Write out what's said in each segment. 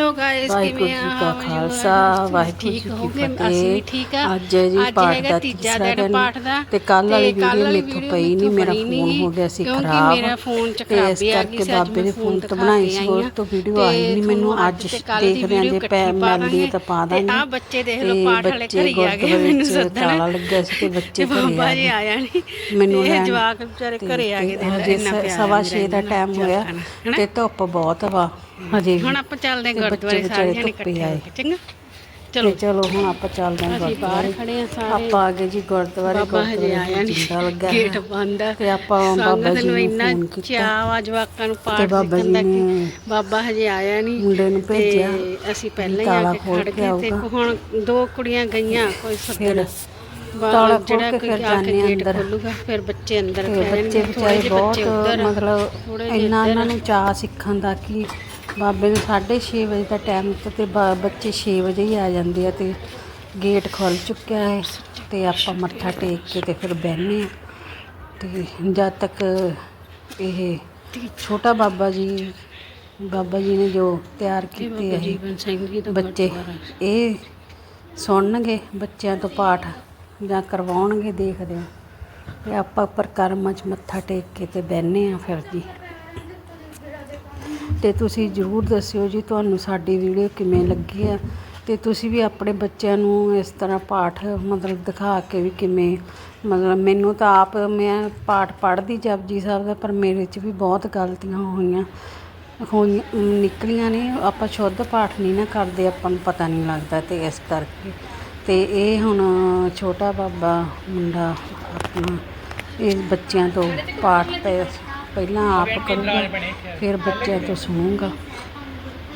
Hello guys Waheguru ਕਿਵੇਂ ਜੀ ਆ ਕਾ How are you? Khalsa, Waheguru ji ਕੀ ਫਤਿਹ। ਅਸੀਂ ਵੀ ਠੀਕ ਆ ਅੱਜ ਹੈ ਜੀ ਪਾਠ ਦਾ ਤੀਜਾ ਦਿਨ ਦਾ ਤੇ ਕੱਲ੍ਹ ਵਾਲੀ ਵੀਡੀਓ ਮੈਥੋਂ ਪਈ ਨਹੀਂ, ਮੇਰਾ ਫੋਨ ਹੋ ਗਿਆ ਸੀ ਕਿਉਂਕਿ ਖਰਾਬ। ਮੇਰਾ ਫੋਨ ਚ ਖਰਾਬੀ ਆ ਗਈ ਸੀ ਬਾਬੇ ਦੇ ਫੋਨ ਤੋਂ ਤੋਂ ਬਣਾਈ ਦਿਖਾ ਸੀ, ਕੇ ਉਹ ਆਈ ਤੋਂ ਆ। ਵੀਡੀਓ ਤੇ ਆਈ ਨਹੀਂ, ਮੈਨੂੰ ਅੱਜ ਤੇ ਕੱਲ੍ਹ ਦੀ ਦੇਖਦੇ ਆਂ ਜੇ ਪੈ ਹੈ ਤਾਂ ਪਾ ਦਾਂਗੇ। ਆਹ ਬੱਚੇ ਦੇਖ ਤੇ ਪਾਠ ਵਾਲੇ ਘਰੇ ਆ ਗਏ ਮੈਨੂੰ ਸੱਦਣ ਤਾਲਾ ਲੱਗਿਆ ਸੀ ਤੇ ਬੱਚੇ ਘਰੇ ਆ ਜੀ ਗਏ ਮੈਨੂੰ ਇਹ ਜਵਾਕ ਵਿਚਾਰੇ ਘਰੇ ਆ ਗਏ ਤੇ ਦੇਖ ਹਜੇ ਇੰਨਾ ਪਿਆਰ ਸਵਾ ਮੇਰਾ 6 ਦਾ ਟਾਈਮ ਹੋਇਆ? ਤੇ ਧੁੱਪ ਬਹੁਤ ਵਾ ਹਜੇ। ਹੁਣ ਆਪਾਂ ਚੱਲਦੇ ਹਾਂ ਗੁਰਦੁਆਰੇ ਸਾਰੇ ਜਣੇ ਇਕੱਠੇ। ਹੋ ਕੇ ਚੰਗਾ? ਤੇ ਚਲੋ ਚਲੋ ਹੁਣ ਆਪਾਂ ਚੱਲਦੇ ਹਾਂ ਅਸੀਂ ਬਾਹਰ ਗੁਰਦੁਆਰੇ। ਖੜੇ ਆ ਸਾਰੇ। ਆਪਾਂ ਆ ਗਏ ਜੀ ਗੁਰਦੁਆਰੇ ਬਾਬਾ ਹਜੇ ਗੁਰਦੁਆਰੇ ਆਇਆ ਜਿੰਦਾ ਨਹੀਂ। ਲੱਗਾ ਗੇਟ ਹੈ। ਬੰਦ ਆ। ਤੇ ਆਪਾਂ ਬਾਬਾ ਸੰਗਤ ਜੀ ਨੂੰ ਨੂੰ ਇੰਨਾ ਫੋਨ ਕੀਤਾ। ਚਾਅ ਆ ਜਵਾਕਾਂ ਨੂੰ ਪਾਠ ਤੇ ਬਾਬਾ ਸਿੱਖਣ ਦਾ ਜੀ ਕਿ ਨੇ ਬਾਬਾ ਹਜੇ ਆਇਆ ਨਹੀਂ। ਮੁੰਡੇ ਨੂੰ ਭੇਜਿਆ ਤੇ ਅਸੀਂ ਪਹਿਲਾਂ ਹੀ ਤਾਲਾ ਆ ਕੇ ਖੜ ਕੇ ਗਏ ਤੇ ਆਊਗਾ। ਹੁਣ ਦੋ ਕੁੜੀਆਂ ਗਈਆਂ ਕੋਈ ਫਿਰ ਸੱਦਣ ਤਾਲਾ ਜਿਹੜਾ ਕੇ ਕੋਈ ਫਿਰ ਆ ਕੇ ਜਾਂਦੇ ਗੇਟ ਅੰਦਰ। ਖੋਲੂਗਾ ਫਿਰ ਬੱਚੇ ਅੰਦਰ ਤੇ ਪੈ ਬੱਚੇ ਜਾਣਗੇ ਥੋੜੇ ਵਿਚਾਰੇ ਜਿਹੇ ਬਹੁਤ ਬੱਚੇ ਉੱਧਰ ਮਤਲਬ ਜਿਹੇ ਇੰਨਾ। ਇਹਨਾਂ ਨੂੰ ਚਾਹ ਸਿੱਖਣ ਦਾ ਕਿ ਬਾਬੇ ਨੂੰ 6:30 ਵਜੇ ਦਾ ਟਾਈਮ ਤੇ ਬੱਚੇ 6 ਵਜੇ ਹੀ ਆ ਜਾਂਦੇ ਆ ਤੇ ਗੇਟ ਖੁੱਲ ਚੁੱਕਿਆ ਹੈ ਤੇ ਆਪਾਂ ਮੱਥਾ ਟੇਕ ਕੇ ਤੇ ਫਿਰ ਬਹਿਨੇ ਆ ਤੇ ਜਦ ਤੱਕ ਇਹ ਛੋਟਾ ਬਾਬਾ ਜੀ ਬਾਬਾ ਜੀ ਨੇ ਜੋ ਤਿਆਰ ਕੀਤੇ ਹੈ ਬੱਚੇ। ਇਹ ਸੁਣਨਗੇ ਬੱਚਿਆਂ ਤੋਂ ਪਾਠ ਜਾਂ ਕਰਵਾਉਣਗੇ ਦੇਖਦੇ ਆ ਤੇ ਆਪਾਂ ਪਰਕਰਮਾਂ 'ਚ ਮੱਥਾ ਟੇਕ ਕੇ ਤੇ ਬਹਿਨੇ ਆ ਫਿਰ ਜੀ। ਤੇ ਤੁਸੀਂ ਜਰੂਰ ਦੱਸਿਓ ਜੀ ਤੁਹਾਨੂੰ ਸਾਡੀ ਵੀਡੀਓ ਕਿਵੇਂ ਲੱਗੀ ਆ। ਅਤੇ ਤੁਸੀਂ ਵੀ ਆਪਣੇ ਬੱਚਿਆਂ ਨੂੰ ਇਸ ਤਰ੍ਹਾਂ ਪਾਠ ਮਤਲਬ ਦਿਖਾ ਕੇ ਵੀ ਕਿਵੇਂ ਮਤਲਬ ਮੈਨੂੰ ਤਾਂ ਆਪ ਮੈਂ ਪਾਠ ਪੜ੍ਹਦੀ ਜਪਜੀ ਸਾਹਿਬ ਦਾ, ਪਰ ਮੇਰੇ 'ਚ ਵੀ ਬਹੁਤ ਗਲਤੀਆਂ ਹੋਈਆਂ ਹੋਈਆਂ ਨਿਕਲੀਆਂ ਨੇ। ਆਪਾਂ ਸ਼ੁੱਧ ਪਾਠ ਨਹੀਂ ਨਾ ਕਰਦੇ, ਆਪਾਂ ਨੂੰ ਪਤਾ ਨਹੀਂ ਲੱਗਦਾ ਤੇ ਇਸ ਕਰਕੇ। ਤੇ ਇਹ ਹੁਣ ਛੋਟਾ ਬਾਬਾ ਮੁੰਡਾ ਆਪਣਾ, ਇਹ ਬੱਚਿਆਂ ਤੋਂ ਪਾਠ ਤੇ ਪਹਿਲਾਂ ਆਪ ਕਰੂਗਾ ਫਿਰ ਬੱਚਿਆਂ ਤੋਂ ਸੁਣੂਗਾ।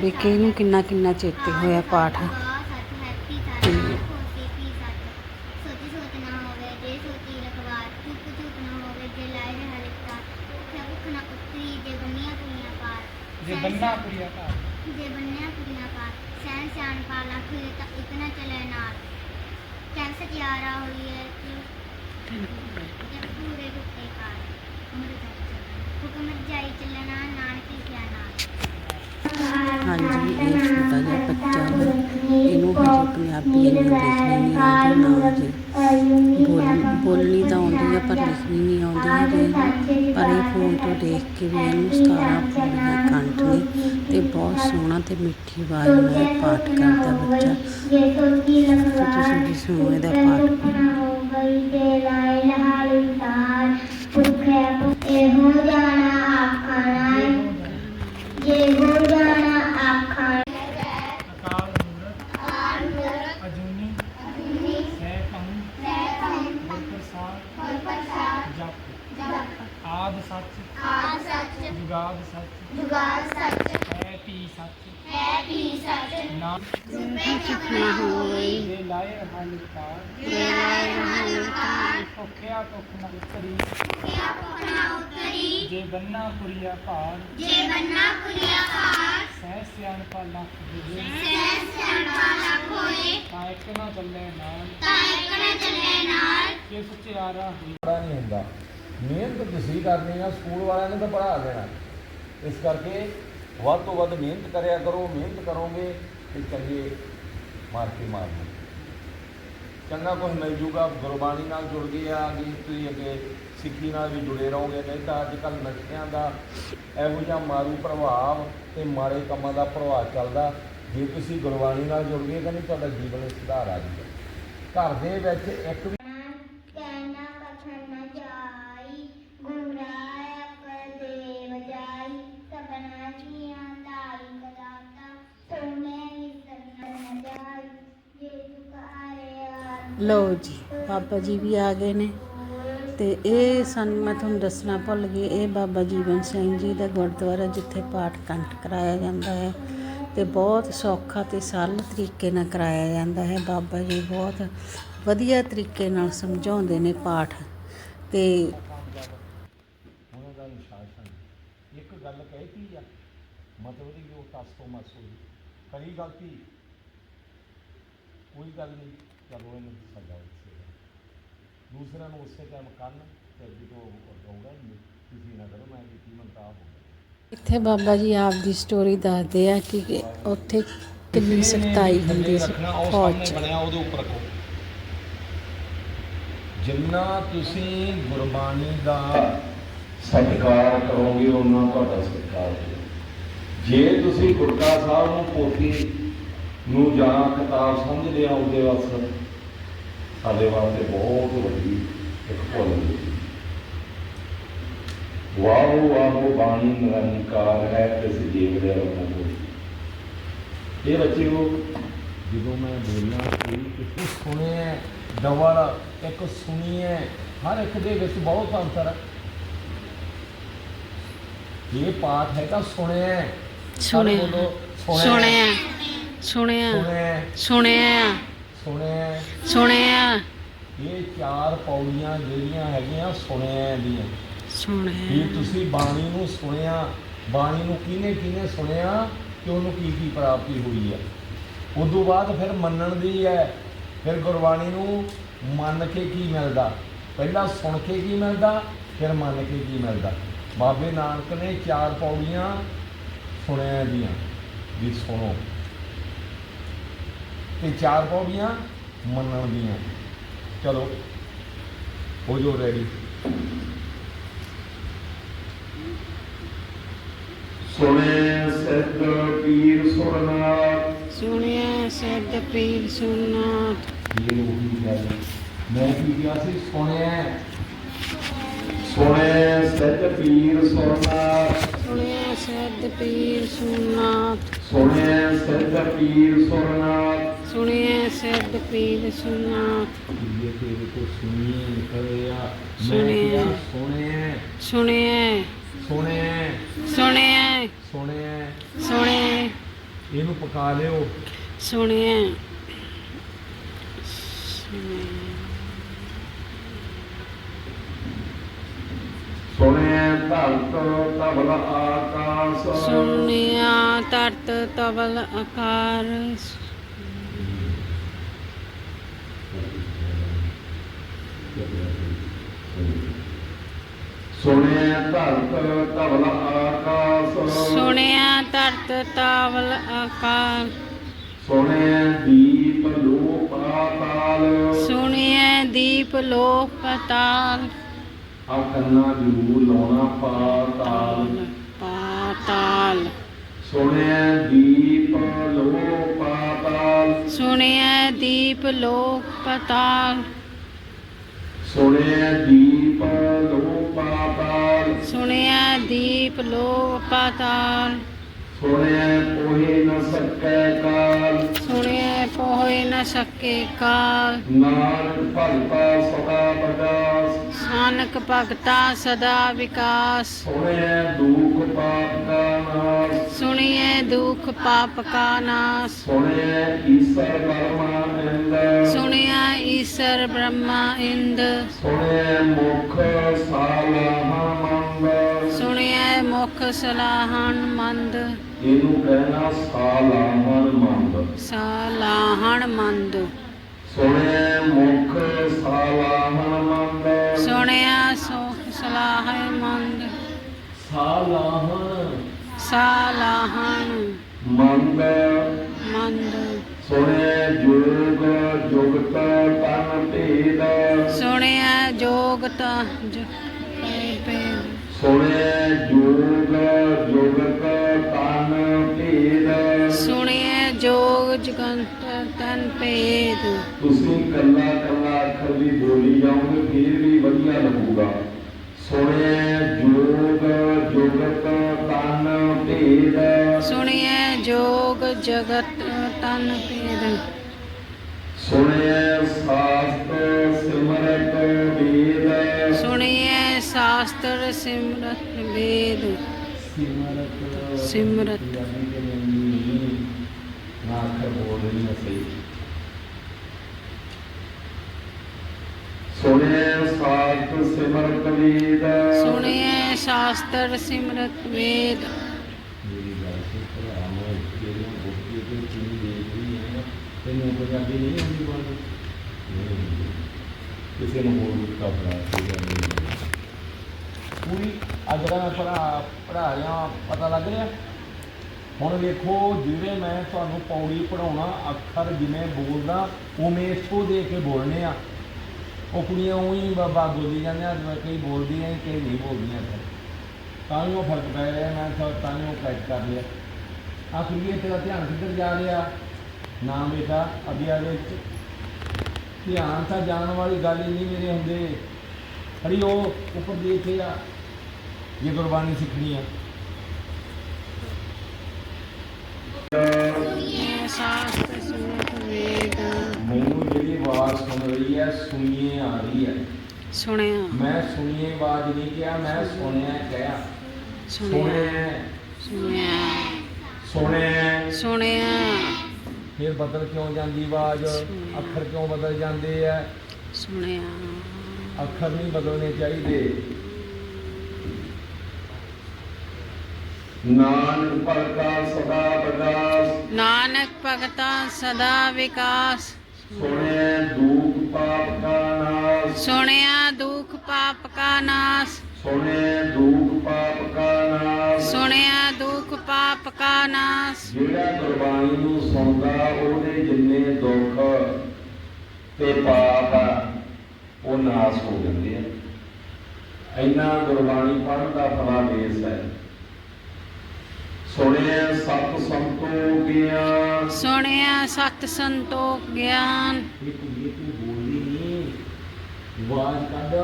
ਵੀ ਕਿਹਨੂੰ ਕਿੰਨਾ ਕਿੰਨਾ ਚੇਤੇ ਹੋਇਆ ਪਾਠ। ਹੈਪੀ ਸੱਚ ਹੋਤੀ ਪੀ ਸੱਚ ਸੋਚੀ ਸੋਚ ਨਾ ਹੋਵੇ ਜੇ ਸੋਚੀ ਰਖਵਾਰ ਚੁੱਪ ਚੁੱਪ ਨਾ ਹੋਵੇ ਜੇ ਲਾਇ ਰਹਿ ਲਿਖਤਾ ਭੁੱਖਿਆ ਭੁੱਖ ਨਾ ਉਤਰੀ ਜੇ ਬੰਨੀਆਂ ਕੁੜੀਆਂ ਪਾਰ ਜੇ ਬੰਨਾ ਕੁੜੀਆਂ ਪਾਰ ਜੇ ਬੰਨਿਆ ਕੁੜੀਆਂ ਪਾਰ ਸਹਿਨ ਸਿਆਣ ਪਾ ਲੱਖ ਹੋਏ ਤਾਂ ਇਤਨਾ ਚਲੇ ਨਾਲ। ਕਹਿ ਸਚਿਆਰਾ ਹੋਈ ਹੈ ਕਿ ਜਬ ਪੂਰੇ ਰੁਕੇ ਪਾਰ ਉਮਰ ਤੱਕ ਹੁਕਮ ਜਾਈ ਚੱਲਣਾ ਨਾਨਕੀ ਕਿਆ ਨਾਲ ਹਾਂਜੀ ਇਹ ਛੋਟਾ ਜਿਹਾ ਬੱਚਾ ਵਾ ਇਹਨੂੰ ਹਜੇ ਪੰਜਾਬੀ ਇੰਨੀ ਲਿਖਣੀ ਨਹੀਂ ਆਉਂਦੀ ਨਾ ਬੋਲ ਬੋਲਣੀ ਤਾਂ ਆਉਂਦੀ ਹੈ ਪਰ ਲਿਖਣੀ ਨਹੀਂ ਆਉਂਦੀ ਹਜੇ ਇਹਨੂੰ। ਪਰ ਇਹ ਫੋਨ ਤੋਂ ਦੇਖ ਕੇ ਵੀ ਇਹਨੂੰ 17 ਪੂਰੀਆਂ ਕੰਠ ਨੇ ਤੇ ਬਹੁਤ ਸੋਹਣਾ ਤੇ ਮਿੱਠੀ ਆਵਾਜ਼ ਨਾਲ ਪਾਠ ਕਰਦਾ ਬੱਚਾ। ਜੇ ਤੁਸੀਂ ਵੀ ਸੁਣੋ ਇਹਦਾ ਪਾਠ। ਭੁੱਖੇ ਭੁੱਖੇ ਹੋ ਜਾਣਾ ਆਖਣਾ ਜੇ ਹੋ ਜਾਣਾ ਆਖਣਾ ਅਜੂਨੀ ਸਹਿ ਕਹੂੰ ਗੁਰ ਪ੍ਰਸਾਦ ਜਪ ਆਦ ਸੱਚ ਜੁਗਾਦ ਸੱਚ ਜੁਗਾਦ ਸੱਚ ਹੈ ਪੀ ਸੱਚ ਹੈ ਵੀ ਸੱਚ ਨਾਮ ਸਿੱਖਣਾ ਹੋਵੇ ਜੇ ਲਾਏ ਰਹਾ ਲਿਖਾਰ ਜੇ ਲਾਇ ਲਹਾਲੀ ਤਾਰ ਭੁੱਖਿਆ ਭੁੱਖ ਨਾ ਉਤਰੀ। ਜੇ ਬੰਨਾ ਪੁਰੀਆ ਭਾਰ। ਜੇ ਬੰਨਾ ਕੁਲਿਆ ਪਾਰ ਸਹਿ ਸਿਆਣਪਾ ਲੱਖ ਦਿਵੇ ਸਹਿ ਸਿਆਣਪਾ ਲੱਖ ਹੋਏ ਤਾਂ ਇੱਕ ਨਾ ਚੱਲੇ ਨਾਲ। ਤਾਂ ਇੱਕ ਨਾ ਚੱਲੇ ਨਾਲ। ਜੇ ਸਚਿਆਰਾ ਹੋਈ ਪੜਾ ਨਹੀਂ ਹੁੰਦਾ। ਮਿਹਨਤ ਤੁਸੀਂ ਕਰਨੀ ਆ ਸਕੂਲ ਵਾਲਿਆਂ ਨੇ ਤਾਂ ਪੜਾ ਦੇਣਾ। ਇਸ ਕਰਕੇ ਵੱਧ ਤੋਂ ਵੱਧ ਮਿਹਨਤ ਕਰਿਆ ਕਰੋ ਮਿਹਨਤ ਕਰੋਗੇ ਤੇ ਚੰਗੇ ਮਾਰਕੇ ਮਾਰਨੇ ਚੰਗਾ ਕੁਝ ਮਿਲ ਜੂਗਾ, ਗੁਰਬਾਣੀ ਨਾਲ ਜੁੜ ਗਏ ਆ ਕਿ ਤੁਸੀਂ ਅੱਗੇ ਸਿੱਖੀ ਨਾਲ ਵੀ ਜੁੜੇ ਰਹੋਗੇ। ਨਹੀਂ ਤਾਂ ਅੱਜ ਕੱਲ੍ਹ ਨਸ਼ਿਆਂ ਦਾ ਇਹੋ ਜਿਹਾ ਮਾਰੂ ਪ੍ਰਭਾਵ ਤੇ ਮਾੜੇ ਕੰਮਾਂ ਦਾ ਪ੍ਰਭਾਵ ਚੱਲਦਾ। ਜੇ ਤੁਸੀਂ ਗੁਰਬਾਣੀ ਨਾਲ ਜੁੜ ਗਏ ਤਾਂ ਤੁਹਾਡਾ ਜੀਵਨ ਸੁਧਾਰ ਆ ਜਾਊਗਾ। ਘਰ ਦੇ ਵਿੱਚ ਇੱਕ ਵੀ ਕਹਿਣਾ ਕਥਨ ਨ ਜਾਈ ਗੁਰਾਇ ਅਕਲ ਦੇਵ ਜਾਈ ਸਬਨਾ ਜੀਆਂ ਤਾਈ ਕਦਾਤਾ ਸੋਨੇ ਵਿਸਰਨ ਨ ਜਾਈ ਜੇ ਤੁਕਾਰੇ ਆ ਲਓ ਜੀ, ਬਾਬਾ ਜੀ ਵੀ ਆ ਗਏ ਨੇ। ਤੇ ਇਹ ਸਾਨੂੰ, ਮੈਂ ਤੁਹਾਨੂੰ ਦੱਸਣਾ ਭੁੱਲ ਗਈ, ਇਹ ਬਾਬਾ ਜੀਵਨ ਸਿੰਘ ਜੀ ਦਾ ਗੁਰਦੁਆਰਾ ਜਿੱਥੇ ਪਾਠ ਕੰਠ ਕਰਾਇਆ ਜਾਂਦਾ ਹੈ ਤੇ ਬਹੁਤ ਸੌਖਾ ਤੇ ਸਰਲ ਤਰੀਕੇ ਨਾਲ ਕਰਾਇਆ ਜਾਂਦਾ ਹੈ। ਬਾਬਾ ਜੀ ਬਹੁਤ ਵਧੀਆ ਤਰੀਕੇ ਨਾਲ ਸਮਝਾਉਂਦੇ ਨੇ ਪਾਠ। ਤੇ ਉਹਨਾਂ ਦਾ। ਅਨੁਸ਼ਾਸਨ ਇੱਕ ਗੱਲ ਕਹਿਤੀ ਆ, ਮਤਲਬ ਦੀ ਉਹ ਟਸ ਤੋਂ ਮਸ ਕਰੀ ਗਲਤੀ ਕੋਈ ਗੱਲ ਨਹੀਂ ਚਲੋ ਇਹਨੂੰ ਸਜ਼ਾ ਉੱਥੇ ਦੂਸਰਿਆਂ ਨੂੰ ਉਸੇ ਟਾਈਮ ਕਰਨ ਤੇ ਹੋਊਗਾ ਹੀ ਨਹੀਂ। ਤੁਸੀਂ ਨਾ ਕਰੋ ਮੈਂ ਕੀਤੀ ਮੰਤਾ ਹੋ ਗਿਆ ਇੱਥੇ ਬਾਬਾ ਜੀ ਆਪ ਦੀ ਸਟੋਰੀ ਦੱਸਦੇ ਆ ਕਿ ਕਿ ਉੱਥੇ ਕਿੰਨੀ ਸਖਤਾਈ ਹੁੰਦੀ ਸੀ ਫੌਜ 'ਚ। ਬਣਿਆ ਉਹਦੇ ਉੱਪਰ ਰੱਖੋ। ਜਿੰਨਾ ਤੁਸੀਂ ਗੁਰਬਾਣੀ ਦਾ ਸਤਿਕਾਰ ਕਰੋਗੇ ਉਹਨਾਂ ਤੁਹਾਡਾ ਸਤਿਕਾਰ ਜੇ ਤੁਸੀਂ ਗੁਰਕਾ ਸਾਹਿਬ ਨੂੰ ਪੋਥੀ ਨੂੰ ਜਾਂ ਕਿਤਾਬ ਸਮਝਦੇ ਆ ਉਹਦੇ ਵਾਸਤੇ ਸਾਡੇ ਵਾਸਤੇ ਬਹੁਤ ਵੱਡੀ ਇੱਕ ਭੁੱਲ ਹੈ ਵਾਹੋ ਵਾਹੋ ਬਾਣੀ ਨਿਰੰਕਾਰ ਹੈ ਤਿਸ ਜੀਵ ਦੇ ਰੂਪ ਹੋਈ ਇਹ ਬੱਚਿਓ ਜਦੋਂ ਮੈਂ ਬੋਲਣਾ ਸੀ ਕਿ ਸੁਣਿਆ ਡਬਲ ਇੱਕ ਸੁਣੀਏ ਹਰ ਇੱਕ ਦੇ ਵਿੱਚ ਬਹੁਤ ਅੰਤਰ ਹੈ ਇਹ ਪਾਠ ਹੈ ਤਾਂ ਸੁਣਿਆ ਸੁਣਿਆ ਸੁਣਿਆ ਸੁਣਿਆ। ਸੁਣਿਆ। ਸੁਣਿਆ। ਸੁਣਿਆ। ਇਹ ਚਾਰ ਪੌੜੀਆਂ ਜਿਹੜੀਆਂ ਹੈਗੀਆਂ ਸੁਣਿਆ ਦੀਆਂ। ਸੁਣਿਆ। ਤੁਸੀਂ ਬਾਣੀ ਨੂੰ ਸੁਣਿਆ ਬਾਣੀ ਨੂੰ ਕਿਹਨੇ ਕਿਹਨੇ ਸੁਣਿਆ ਕਿ ਉਹਨੂੰ ਕੀ ਕੀ ਪ੍ਰਾਪਤੀ ਹੋਈ ਹੈ ਉਦੋਂ ਬਾਅਦ ਫਿਰ ਮੰਨਣ ਦੀ ਹੈ ਫਿਰ ਗੁਰਬਾਣੀ ਨੂੰ ਮੰਨ ਕੇ ਕੀ ਮਿਲਦਾ? ਪਹਿਲਾਂ ਸੁਣ ਕੇ ਕੀ ਮਿਲਦਾ ਫਿਰ ਮੰਨ ਕੇ ਕੀ ਮਿਲਦਾ? ਬਾਬੇ ਨਾਨਕ ਨੇ ਚਾਰ ਪੌੜੀਆਂ ਸੁਣਿਆ ਦੀਆਂ। ਵੀ ਸੁਣੋ। ਤੇ ਚਾਰ ਪੌੜੀਆਂ ਮੰਨਣ ਦੀਆਂ ਚਲੋ ਹੋ ਜੋ ਰੈਡੀ ਸੁਣੇ ਸਿੱਧ ਪੀਰ ਸੁਰਨਾਥ ਸੁਣਿਆ ਸਿੱਧ ਪੀਰ ਸੁਨਾਥ ਇਹ ਉਹੀ ਗੱਲ ਮੈਂ ਕੀ ਕਿਹਾ ਸੀ ਸੁਣਿਆ ਸੁਣੇ ਸਿੱਧ ਪੀਰ ਸੁਰਨਾਥ ਸੁਣਿਆ ਸਿੱਧ ਪੀਰ ਸੁਨਾਥ ਸੁਣੇ ਸਿੱਧ ਪੀਰ ਸੁਰਨਾਥ ਸੁਣਿਆ ਸਿੱਧ ਪੀਰ ਸੁਨਾਥ ਇਹ ਤੇਰੇ ਕੋ ਸੁਣੀ ਕਰਿਆ ਮੈਂ ਸੁਣਿਆ। ਕਿਹਾ ਸੁਣਿਆ ਸੁਣਿਆ ਸੁਣਿਆ ਸੁਣਿਆ ਸੁਣਿਆ ਸੁਣਿਆ ਇਹਨੂੰ ਪਕਾ ਲਿਓ। ਸੁਣਿਆ ਸੁਣਿਆ ਧਰਤ ਤਬਲ ਆਕਾਸ਼। ਸੁਣਿਆ ਤਰਤ ਤਬਲ ਆਕਾਰ ਸੁਣਿਆ ਧਰਤ ਤਬਲ ਆਕਾਸ਼। ਸੁਣਿਆ ਤਰਤ ਤਬਲ ਆਕਾਰ ਸੁਣਿਆ ਦੀਪ ਲੋ ਪਾਤਾਲ। ਸੁਣਿਆ ਦੀਪ ਲੋਕ ਪਤਾਲ। ਆ ਕੰਨਾ ਜਰੂਰ ਲਾਉਣਾ ਪਾਤਾਲ। ਪਾਤਾਲ। ਸੁਣਿਆ ਦੀਪ ਲੋ ਪਾਤਾਲ। ਸੁਣਿਆ ਦੀਪ ਲੋਕ ਪਤਾਲ। ਸੁਣਿਆ ਦੀਪ ਲੋ ਪਾਤਾਲ ਸੁਣਿਆ ਦੀਪ ਲੋਕ ਪਤਾਲ ਸੁਣਿਆ ਕੋਹੇ ਨ ਸਕੈ ਕਾਲ। ਸੁਣਿਆ ਪੋਏ ਨ ਸਕੇ ਕਾਲ। ਨਾਨਕ ਭਗਤਾ ਸਦਾ ਪ੍ਰਗਾਸ ਸਾਨਕ ਭਗਤਾ ਸਦਾ ਵਿਕਾਸ। ਸੁਣਿਆ ਦੁਖ ਪਾਪ ਕਾ ਨਾਸ। ਸੁਣਿਏ ਦੁਖ ਪਾਪ ਕਾ ਨਾਸ। ਸੁਣਿਆ ਈਸਰ ਪਰਮਾਨੰਦ ਈਸ਼ਰ ਬ੍ਰਹਮਾ ਇੰਦ ਸੁਣਿਆ ਮੁਖ ਸਾਲਾਹ ਮੰਦ ਸੁਣਿਆ ਮੁਖ ਸਲਾਹਣ ਮੰਦ ਇਹਨੂੰ ਕਹਿਣਾ ਸਾਲਾਹਣ ਮੰਦ ਸਲਾਹਣ ਮੰਦ ਸੁਣਿਆ ਮੁਖ ਸਾਲਾਹਣ ਮੰਦ ਸੁਣਿਆ ਸੁਖ ਸਲਾਹੈ ਮੰਦ ਸਾਲਾਹਣ ਸਲਾਹਣ ਮੰਦ ਮੰਦ ਸੁਣਿਆ ਜੋਗ ਜੁਗਤ ਤਨ ਭੇਦ। ਸੁਣਿਆ ਜੋਗ ਤਾ ਜ- ਪੈ- ਪੈ- ਸੁਣਿਆ ਜੋਗ ਜੁਗਤ ਤਨ ਭੇਦ। ਸੁਣਿਆ ਜੋਗ ਜਗੰਤ ਤਨ ਭੇਦ। ਤੁਸੀਂ ਕੱਲਾ ਕੱਲਾ ਅੱਖਰ ਵੀ ਬੋਲੀ ਜਾਓਗੇ ਫਿਰ ਵੀ ਵਧੀਆ ਲੱਗੂਗਾ। ਸੁਣਿਆ ਜੋਗ ਜੁਗਤ ਤਨ ਭੇਦ। ਸੁਣਿਆ ਜੋਗ ਜਗਤ ਤਨ ਭੇਦ। ਸੁਣਿਆ ਸਾਸਤਰ ਸਿਮਰਤ ਵੇਦ। ਸੁਣਿਐ ਸ਼ਾਸਤਰ ਸਿਮਰਤ ਵੇਦ। ਸਿਮਰਤ ਬੋਲ ਰਹੀ ਸਾਸਤਰ ਸਿਮਰਤ ਵੇਦ। ਸੁਣਿਐ ਸ਼ਾਸਤਰ ਸਿਮਰਤ ਵੇਦ ਮੇਰੀ ਗੱਲ ਸੁਣ ਭਰਾ ਮੈਂ ਤੇਰੀ ਬੋਲੀ ਤੇ ਚੀਜ਼ ਦੇਖ ਰਹੀ ਹੈ ਤੈਨੂੰ ਪੰਜਾਬੀ ਨਹੀਂ ਆਉਂਦੀ ਬੋਲਣੀ। ਕਿਸੇ ਨੂੰ ਹੋਰ ਵੀ ਨਹੀਂ ਪੂਰੀ ਅੱਜ ਜਿਹੜਾ ਮੈਂ ਪੜ੍ਹਾ ਪੜ੍ਹਾ ਰਿਹਾ ਪਤਾ ਲੱਗ ਰਿਹਾ? ਹੁਣ ਵੇਖੋ ਜਿਵੇਂ ਮੈਂ ਤੁਹਾਨੂੰ ਪੌੜੀ ਪੜਾਉਣਾ ਅੱਖਰ ਜਿਵੇਂ ਬੋਲਦਾ ਉਵੇਂ ਇਸਕੋ ਦੇ ਕੇ ਬੋਲਨੇ ਆ। ਉਹ ਕੁੜੀਆਂ ਉਹੀ ਬਾਬਾ ਬੋਲੀ ਜਾਂਦੀਆਂ ਜਿਵੇਂ ਕਈ ਬੋਲਦੀਆਂ ਕਈ ਨਹੀਂ ਬੋਲਦੀਆਂ। ਤਾਂ ਹੀ ਉਹ ਫ਼ਰਕ ਪੈ ਰਿਹਾ ਮੈਂ ਤਾਂ ਤਾਂ ਹੀ ਉਹ ਕੈਚ ਕਰ ਲਿਆ। ਆ ਕੁੜੀਏ ਤੇਰਾ ਧਿਆਨ ਕਿੱਧਰ ਜਾ ਰਿਹਾ? ਨਾ ਬੇਟਾ ਅਭਿਆ ਵਿੱਚ ਧਿਆਨ ਤਾਂ ਜਾਣ ਵਾਲੀ ਗੱਲ ਹੀ ਨਹੀਂ ਮੇਰੇ ਹੁੰਦੇ। ਹਰੀ ਉਹ ਉੱਪਰ ਦੇਖੇ ਆ। ਇਹ ਗੁਰਬਾਣੀ ਸਿੱਖਣੀ ਆ। ਜਿਹੜੀ ਆਵਾਜ਼ ਸੁਣ ਰਹੀ ਹੈ ਸੁਣੀਏ ਆ ਰਹੀ ਹੈ। ਸੁਣਿਆ। ਮੈਂ ਸੁਣੀਏ ਆਵਾਜ਼ ਨਹੀਂ ਕਿਹਾ ਮੈਂ ਸੁਣਿਆ ਕਿਹਾ। ਸੁਣਿਆ। ਸੁਣਿਆ। ਸੁਣਿਆ। ਫਿਰ ਬਦਲ ਕਿਉਂ ਜਾਂਦੀ ਆਵਾਜ਼? ਸੁਣਿਆ। ਅੱਖਰ ਕਿਉਂ ਬਦਲ ਜਾਂਦੇ ਆ? ਸੁਣਿਆ। ਅੱਖਰ ਨਹੀਂ ਬਦਲਣੇ ਚਾਹੀਦੇ। ਨਾਨਕ ਭਗਤਾ ਸਦਾ ਬਦਾਸ ਨਾਨਕ ਭਗਤਾ ਸਦਾ ਵਿਕਾਸ। ਸੁਣਿਆ ਦੁਖ ਪਾਪ ਕਾ ਨਾਸ। ਸੁਣਿਆ ਦੁਖ ਪਾਪ ਕਾ ਨਾਸ। ਸੁਣਿਆ ਦੁਖ ਪਾਪ ਕਾ ਨਾਸ। ਜਿਹੜਾ ਗੁਰਬਾਣੀ ਨੂੰ ਸੁਣਦਾ ਉਹਦੇ ਜਿੰਨੇ ਦੁੱਖ ਤੇ ਪਾਪ ਆ ਉਹ ਨਾਸ ਹੋ ਜਾਂਦੇ ਆ। ਇੰਨਾ ਗੁਰਬਾਣੀ ਪੜ੍ਹਨ ਦਾ ਫਲਾ ਦੇਸ ਹੈ। ਸੁਣਿਆ ਸਤ ਸੰਤੋ ਗਿਆ ਸੁਣਿਆ ਸਤ ਸੰਤੋਖ ਗਿਆਨ। ਇਹ ਤੂੰ ਬੋਲਦੀ ਨਹੀਂ ਆਵਾਜ਼ ਕੱਢ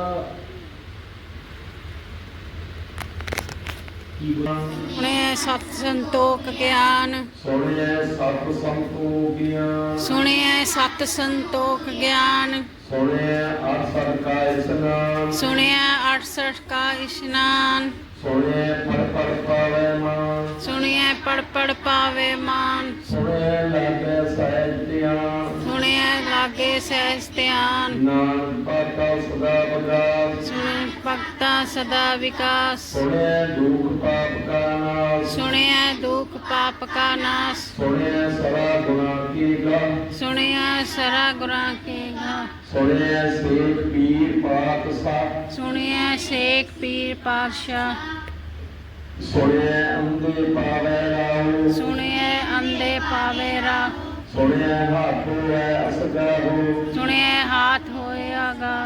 ਸੁਣਿਆ ਸਤ ਸੰਤੋਖ ਗਿਆਨ। ਸੁਣਿਆ ਸਤ ਸੰਤੋ ਗਿਆ ਸੁਣਿਆ ਸਤ ਸੰਤੋਖ ਗਿਆਨ। ਸੁਣਿਆ ਅਰਸਰ ਕਾ ਇਸਨਾਨ। ਸੁਣਿਆ 68 ਕਾ ਇਸ਼ਨਾਨ। ਸੁਣਿਆ ਪੜ ਪੜ ਪਾਵੇ ਮਾਨ। ਸੁਣਿਆ ਪੜ ਪੜ ਪਾਵੇ ਮਾਨ। ਸੁਣਿਆ ਲਾਗੇ ਸਹਿਜ ਧਿਆਨ। ਸੁਣਿਆ ਲਾਗੇ ਸਹਿਜ ਧਿਆਨ। ਨਾਨਕ ਪਾਤਾ ਸਦਾ ਬਗਾਸ ਸੁਣਿਆ ਭਗਤਾ ਸਦਾ ਵਿਕਾਸ। ਸੁਣਿਆ ਦੁਖ ਪਾਪ ਕਾ ਨਾਸ। ਸੁਣਿਆ ਦੁਖ ਪਾਪ ਕਾ ਨਾਸ। ਸੁਣਿਆ ਸਰਾ ਗੁਨਾ ਕੀ ਗਾ। ਸੁਣਿਆ ਸਰਾ ਗੁਰਾਂ ਕੀ ਗਾ। ਸੁਣਿਆ ਸੇਖ ਪੀਰ ਪਾਕ ਸਾ ਸੁਣਿਆ ਸੇਖ ਪੀਰ ਪਾਤਸ਼ਾਹ। ਸੁਣਿਆ ਅੰਦੇ ਪਾਵੇ ਰਾਉ ਸੁਣਿਆ ਅੰਦੇ ਪਾਵੇ ਰਾ ਸੁਣਿਆ ਹਾਥੋ ਹੈ। ਸੁਣਿਆ ਹਾਥ ਹੋਇਆਗਾ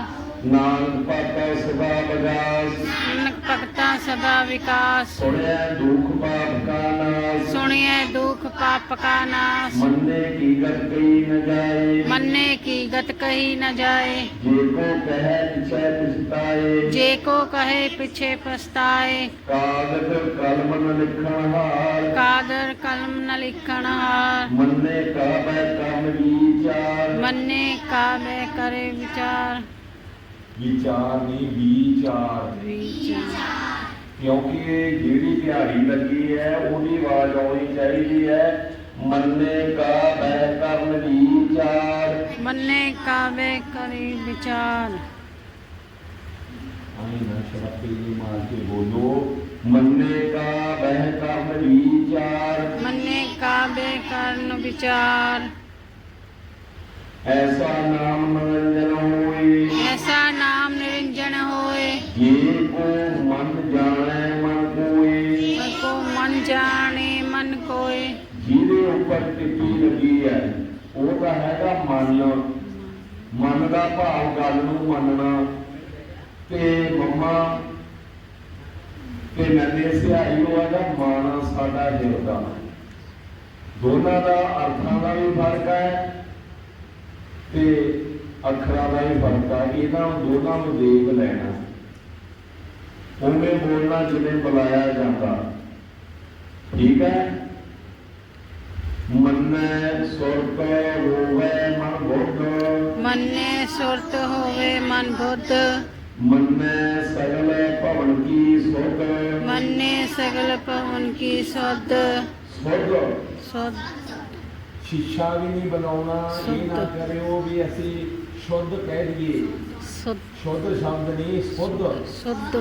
ਨਾਨਕ ਪਾਤਾ ਸਦਾ ਬਗਾਸ ਨਾਨਕ ਭਗਤਾ ਸਦਾ ਵਿਕਾਸ। ਸੁਣਿਆ ਦੁਖ ਪਾਪ ਕਾ ਨਾਸ। ਸੁਣਿਆ ਦੁਖ ਪਾਪ ਕਾ ਨਾਸ। ਮੰਨੇ ਕੀ ਗਤ ਕਈ ਨ ਜਾਏ। ਮੰਨੇ ਕੀ ਗਤ ਕਹੀ ਨ ਜਾਏ। ਜੇ ਕੋ ਕਹੈ ਪਿਛੈ ਪਛਤਾਏ। ਜੇ ਕੋ ਕਹੇ ਪਿਛੇ ਪਛਤਾਏ। ਕਾਗਦ ਕਲਮ ਨ ਲਿਖਣ ਹਾਰ। ਕਾਦਰ ਕਲਮ ਨ ਲਿਖਣ ਹਾਰ। ਮੰਨੇ ਕਾਬੈ ਕੰਮ ਵਿਚਾਰ। ਮੰਨੇ ਕਾਬੇ ਕਰੇ ਵਿਚਾਰ। ਵਿਚਾਰ ਨਹੀਂ ਵਿਚਾਰ ਵਿਚਾਰ ਕਿਉਂਕਿ ਇਹ ਜਿਹੜੀ ਦਿਹਾੜੀ ਲੱਗੀ ਹੈ ਉਹਦੀ ਆਵਾਜ਼ ਆਉਣੀ ਚਾਹੀਦੀ ਹੈ ਮੰਨੇ ਕਾਬੈ ਕਰਨ ਵਿਚਾਰ ਮੰਨੇ ਕਾਬੇ ਕਰੇ ਵਿਚਾਰ ਆਈ ਨਾ ਸ਼ਬਦ ਦੀ ਮਾਰ ਕੇ ਬੋਲੋ ਮੰਨੇ ਕਾਬੈ ਕਰਨ ਵਿਚਾਰ ਮੰਨੇ ਕਾਬੇ ਕਰਨ ਵਿਚਾਰ ਐਸਾ ਨਾਮ ਮਨੋਰੰਜਨ ਹੋਏ ਐਸਾ ਹੈਗਾ ਮਨ ਮਨ ਦਾ ਭਾਵ ਗੱਲ ਨੂੰ ਮੰਨਣਾ ਤੇ ਮੰਮਾ ਤੇ ਨੰਨੇ ਸਿਆਈ ਉਹ ਹੈਗਾ ਮਨ ਸਾਡਾ ਹਿਰਦਾ। ਦੋਨਾਂ ਦਾ ਅਰਥਾਂ ਦਾ ਵੀ ਫ਼ਰਕ ਹੈ ਤੇ ਅੱਖਰਾਂ ਦਾ ਵੀ ਫ਼ਰਕ ਹੈ। ਇਹਨਾਂ ਦੋਨਾਂ ਨੂੰ ਦੇਖ ਲੈਣਾ। ਉਵੇਂ ਬੋਲਣਾ ਜਿਵੇਂ ਬੁਲਾਇਆ ਜਾਂਦਾ। ਠੀਕ ਹੈ? ਮੰਨੈ ਸੁਰਤ ਹੋਵੇ ਮਨ ਬੁੱਧ। ਮੰਨੇ ਸੁਰਤ ਹੋਵੇ ਮਨ ਬੁੱਧ। ਮੰਨੈ ਸਗਲ ਭਵਨ ਕੀ ਸੁਧ। ਮੰਨੇ ਸਗਲ ਪਵਨ ਕੀ ਸੁਧ। ਸੁਧ। ਸੁਧ। ਸ਼ੀਸ਼ਾ ਵੀ ਨਹੀਂ ਬਣਾਉਣਾ ਇਹ ਨਾ ਸ਼ੁੱਧ। ਕਰਿਓ ਵੀ ਅਸੀਂ ਸ਼ੁੱਧ ਕਹਿ ਦਈਏ। ਸੁਧ। ਸ਼ੁੱਧ ਸ਼ਬਦ ਨਹੀਂ ਸੁੱਧ। ਸੁਧ।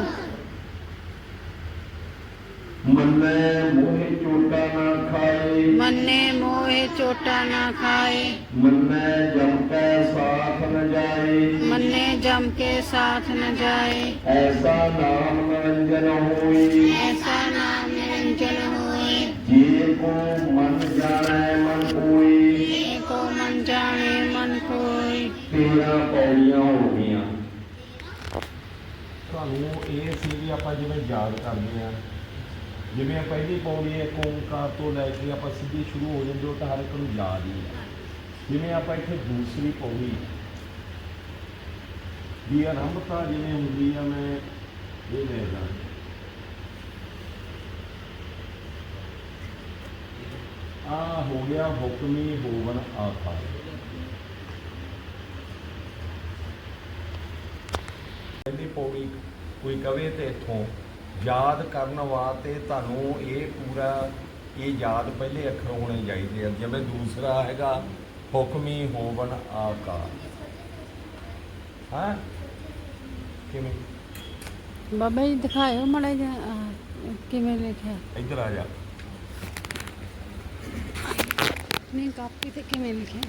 ਮੰਨੈ ਮੋਹਿ ਚੋਟਾ ਨਾ ਖਾਏ। ਮੰਨੇ ਮੋਹਿ ਚੋਟਾ ਨਾ ਖਾਏ। ਮੰਨੈ ਜਮ ਕੈ ਸਾਥ ਨ ਜਾਏ। ਮੰਨੇ ਜਮ ਕੇ ਸਾਥ ਨ ਜਾਏ। ਐਸਾ ਨਾਮ ਨਿਰੰਜਨ ਹੋਈ ਐਸਾ ਨਾਮ ਨਿਰੰਜਨ ਹੋਏ। ਜੇ ਕੋ ਮਨ ਜਾਣੈ ਮਨ ਕੋਈ ਏਕੋ ਮਨ ਜਾਣੇ ਮਨ ਕੋਈ ਤੇਰਾ ਪੌੜੀਆਂ ਹੋ ਗਈਆਂ। ਤੁਹਾਨੂੰ ਇਹ ਸੀ ਵੀ ਆਪਾਂ ਜਿਵੇਂ ਯਾਦ ਕਰਦੇ ਆ ਜਿਵੇਂ ਪਹਿਲੀ ਪੌੜੀ ਹੈ ਓੰਕਾਰ ਤੋਂ ਲੈ ਕੇ ਆਪਾਂ ਸਿੱਧੀ ਸ਼ੁਰੂ ਹੋ ਜਾਂਦੇ ਉਹ ਤਾਂ ਹਰ ਇੱਕ ਨੂੰ ਯਾਦ ਹੀ ਹੈ। ਜਿਵੇਂ ਆਪਾਂ ਇੱਥੇ ਦੂਸਰੀ ਪੌੜੀ ਦੀ ਆਰੰਭਤਾ ਜਿਵੇਂ ਹੁੰਦੀ ਆ, ਮੈਂ ਇਹ ਲੈਦਾ ਆ ਹੋ ਗਿਆ ਹੁਕਮੀ ਹੋਵਨ ਆਖਾ। ਪਹਿਲੀ ਪੌੜੀ ਕੋਈ ਕਵੇ ਤੇ ਇੱਥੋਂ ਯਾਦ ਕਰਨ ਵਾਸਤੇ ਤੁਹਾਨੂੰ ਇਹ ਪੂਰਾ ਇਹ ਯਾਦ ਪਹਿਲੇ ਅੱਖਰ ਹੋਣੇ ਚਾਹੀਦੇ ਆ। ਜਿਵੇਂ ਦੂਸਰਾ ਹੈਗਾ ਹੁਕਮੀ ਹੋਵਨ ਆਕਾਰ ਹਾਂ? ਕਿਵੇਂ? ਬਾਬਾ ਜੀ ਦਿਖਾਇਓ ਮੜਾ ਆਹ, ਕਿਵੇਂ ਲਿਖਿਆ? ਇੱਧਰ ਆ ਜਾ। ਨਹੀਂ ਕਾਪੀ ਤੇ ਕਿਵੇਂ ਲਿਖਿਆ?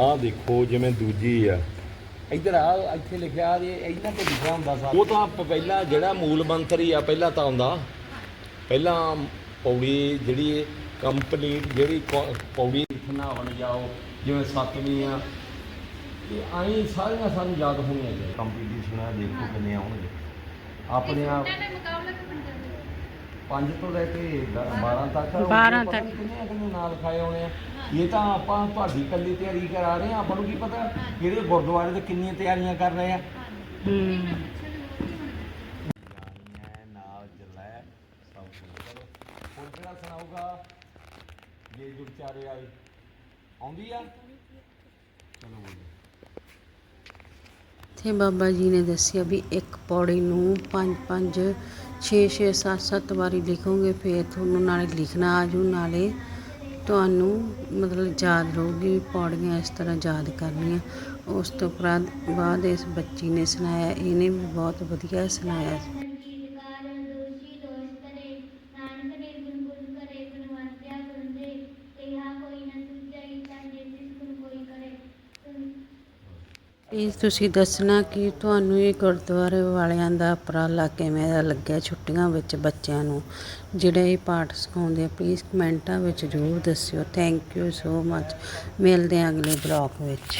ਆਹ ਦੇਖੋ ਜਿਵੇਂ ਦੂਜੀ ਆ। ਇੱਧਰ ਆ ਇੱਥੇ ਲਿਖਿਆ ਜੇ ਇਹਨਾਂ ਤੇ ਲਿਖਿਆ ਹੁੰਦਾ ਸਾ ਉਹ ਤਾਂ ਪ- ਪਹਿਲਾਂ ਜਿਹੜਾ ਮੂਲ ਮੰਤਰ ਹੀ ਆ ਪਹਿਲਾਂ ਤਾਂ ਆਉਂਦਾ ਪਹਿਲਾਂ ਪੌੜੀ ਜਿਹੜੀ ਕੰਪਨੀ ਜਿਹੜੀ ਕੌ- ਪੌੜੀ ਬਣਾਉਣ ਜਾਓ ਜਿਵੇਂ ਸੱਤਵੀਂ ਆ। ਇਹ ਆਈ ਸਾਰੀਆਂ ਸਾਨੂੰ ਯਾਦ ਹੋਣੀਆਂ ਚਾਹੀਦੀਆਂ। ਕੰਪੀਟੀਸ਼ਨ ਆ ਦੇਖੋ ਕਿੰਨੇ ਆਉਣਗੇ। ਆਪਣੇ ਆਪ ਪੰਜ ਤੋਂ ਲੈ ਕੇ 12 ਤੱਕ ਆ। ਬਾਰਾਂ ਪਤਾ ਤੱਕ। ਨੀ ਕਿੰਨੇ ਕਿੰਨੇ ਨਾਲ ਖਾਏ ਹੋਣੇ ਆ। ਇਹ ਤਾਂ ਆਪਾਂ ਤੁਹਾਡੀ ਕੱਲੀ ਤਿਆਰੀ ਕਰਾ ਰਹੇ ਆ ਆਪਾਂ ਨੂੰ ਕੀ ਪਤਾ ਕਿਹੜੇ ਗੁਰਦੁਆਰੇ ਤੇ ਕਿੰਨੀਆਂ ਤਿਆਰੀਆਂ ਕਰ ਰਹੇ ਆ। ਹੂੰ। ਨਾਲ ਜਲੈ ਸਭ ਕੁਝ ਕਰੋ ਹੁਣ ਕਿਹੜਾ ਸੁਣਾਊਗਾ ਜੇ ਜੁਗਚਾਰੇ ਆਈ ਆਉਂਦੀ ਆ ਚਲੋ ਬੋਲੋ ਤੇ ਬਾਬਾ ਜੀ ਨੇ ਦੱਸਿਆ ਵੀ ਇੱਕ ਪੌੜੀ ਨੂੰ 5 5 6 6 7 7 ਵਾਰੀ ਲਿਖੋਗੇ, ਫਿਰ ਤੁਹਾਨੂੰ ਨਾਲੇ ਲਿਖਣਾ ਆ ਜੂ ਨਾਲੇ ਤੁਹਾਨੂੰ ਮਤਲਬ ਯਾਦ ਰਹੂਗੀ ਪੌੜੀਆਂ ਇਸ ਤਰ੍ਹਾਂ ਯਾਦ ਕਰਨੀਆਂ। ਉਸ ਤੋਂ ਬਾਅਦ ਬਾਅਦ ਇਸ ਬੱਚੀ ਨੇ ਸੁਣਾਇਆ, ਇਹਨੇ ਵੀ ਬਹੁਤ ਵਧੀਆ ਸੁਣਾਇਆ ਸੰਗੀਤਕਾਰ ਦੋਸ਼ੀ ਦੋਸ਼ ਕਰੇ ਨਾਨਕ ਨਿਰਗੁਣ ਗੁਣ ਕਰੇ ਗੁਣਵੰਤਿਆ ਗੁਣ ਦੇ ਤੇਹਾ ਕੋਈ ਨ ਸੁਝਈ ਚਾਹੇ ਜਿਸ ਗੁਣ ਕੋਈ ਕਰੇ ਸੁਣ ਪਲੀਜ਼ ਤੁਸੀਂ ਦੱਸਣਾ ਕਿ ਤੁਹਾਨੂੰ ਇਹ ਗੁਰਦੁਆਰੇ ਵਾਲਿਆਂ ਦਾ ਉਪਰਾਲਾ ਕਿਵੇਂ ਦਾ ਲੱਗਿਆ ਛੁੱਟੀਆਂ ਵਿੱਚ ਬੱਚਿਆਂ ਨੂੰ? ਜਿਹੜੇ ਇਹ ਪਾਠ ਸਿਖਾਉਂਦੇ ਆ ਪਲੀਜ਼ ਕਮੈਂਟਾਂ ਵਿੱਚ ਜ਼ਰੂਰ ਦੱਸਿਓ। ਥੈਂਕ ਯੂ ਸੋ ਮੱਚ ਮਿਲਦੇ ਹਾਂ ਅਗਲੇ ਬਲੌਗ ਵਿੱਚ।